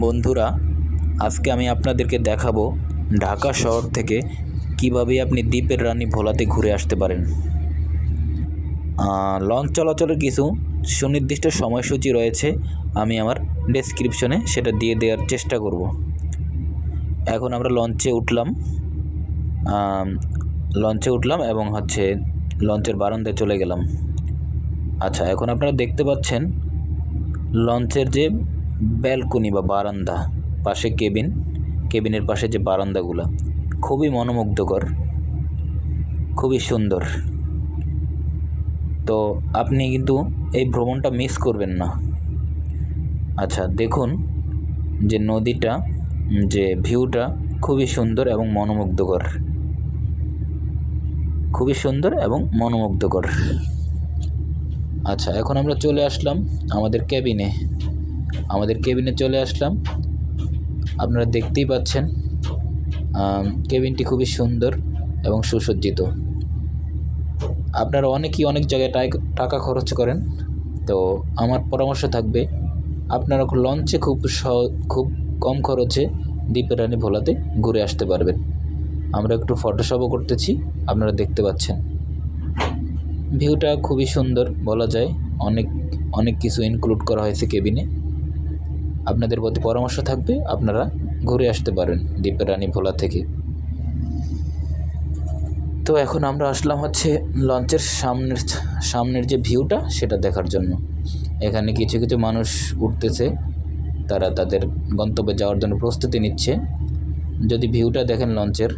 বন্ধুরা, আজকে আমি আপনাদেরকে দেখাবো ঢাকা শহর থেকে কীভাবে আপনি দ্বীপের রানী ভোলাতে ঘুরে আসতে পারেন। লঞ্চ চলাচলের কিছু সুনির্দিষ্ট সময়সূচি রয়েছে, আমি আমার ডেসক্রিপশনে সেটা দিয়ে দেওয়ার চেষ্টা করব। এখন আমরা লঞ্চে উঠলাম লঞ্চে উঠলাম এবং হচ্ছে লঞ্চের বারান্দায় চলে গেলাম। আচ্ছা এখন আপনারা দেখতে পাচ্ছেন, লঞ্চের যে ব্যালকনি বা বারান্দা, পাশে কেবিন, কেবিনের পাশে যে বারান্দাগুলো, খুবই মনোমুগ্ধকর, খুবই সুন্দর। তো আপনি কিন্তু এই ভ্রমণটা মিস করবেন না। আচ্ছা দেখুন যে নদীটা, যে ভিউটা খুবই সুন্দর এবং মনোমুগ্ধকর। খুবই সুন্দর এবং মনোমুগ্ধকর। আচ্ছা এখন আমরা চলে আসলাম আমাদের কেবিনে আমাদের কেবিনে চলে আসলাম। আপনারা দেখতেই পাচ্ছেন কেবিনটি খুবই সুন্দর এবং সুসজ্জিত। আপনারা অনেকেই অনেক জায়গায় টাকা খরচ করেন, তো আমার পরামর্শ থাকবে, আপনারা লঞ্চে খুব খুব কম খরচে দ্বীপের রানী ভোলাতে ঘুরে আসতে পারবেন। আমরা একটু ফটোশপও করতেছি, আপনারা দেখতে পাচ্ছেন। ভিউটা খুবই সুন্দর বলা যায়, অনেক অনেক কিছু ইনক্লুড করা হয়েছে কেবিনে। আপনাদের প্রতি পরামর্শ থাকবে, আপনারা ঘুরে আসতে পারেন দ্বীপের রানী ভোলা থেকে। তো এখন আমরা আসলাম হচ্ছে লঞ্চের সামনের সামনের যে ভিউটা, সেটা দেখার জন্য। এখানে কিছু কিছু মানুষ উঠতেছে, তারা তাদের গন্তব্যে যাওয়ার জন্য প্রস্তুতি নিচ্ছে। যদি ভিউটা দেখেন লঞ্চের,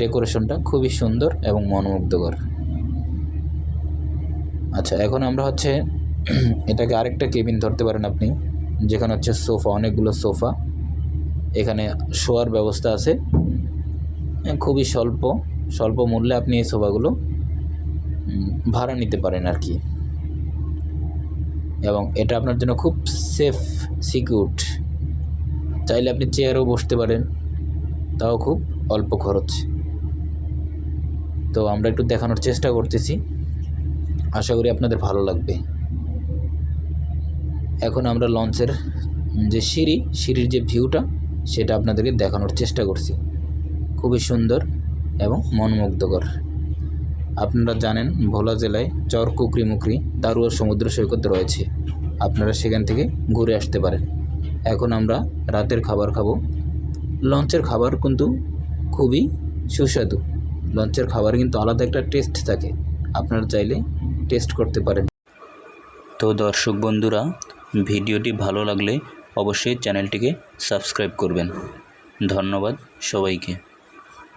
ডেকোরেশনটা খুবই সুন্দর এবং মনোমুগ্ধকর। আচ্ছা এখন আমরা হচ্ছে, এটাকে আরেকটা কেবিন ধরতে পারেন আপনি। যেখানে হচ্ছে সোফা, অনেকগুলো সোফা। এখানে শোয়ার ব্যবস্থা আছে। খুবই স্বল্প স্বল্প মূল্যে আপনি এই সোফাগুলো ভাড়া নিতে পারেন আর কি। এবং এটা আপনার জন্য খুব সেফ সিকিউর চাইলে আপনি চেয়ারেও বসতে পারেন, তাও খুব অল্প খরচ। তো আমরা একটু দেখানোর চেষ্টা করতেছি। আশা করি আপনাদের ভালো লাগবে। এখন আমরা লঞ্চের যে সিঁড়ি, সিঁড়ির যে ভিউটা, সেটা আপনাদেরকে দেখানোর চেষ্টা করছি। খুবই সুন্দর এবং মনমুগ্ধকর। আপনারা জানেন, ভোলা জেলায় চর, কুকরি মুকরি, দারুয়া সমুদ্র সৈকত রয়েছে। আপনারা সেখান থেকে ঘুরে আসতে পারেন। এখন আমরা রাতের খাবার খাব। লঞ্চের খাবার কিন্তু খুবই সুস্বাদু। লঞ্চের খাবার কিন্তু আলাদা একটা টেস্ট থাকে। আপনারা চাইলে টেস্ট করতে পারেন। তো দর্শক বন্ধুরা ভিডিওটি ভালো লাগলে অবশ্যই চ্যানেলটিকে সাবস্ক্রাইব করবেন। ধন্যবাদ সবাইকে।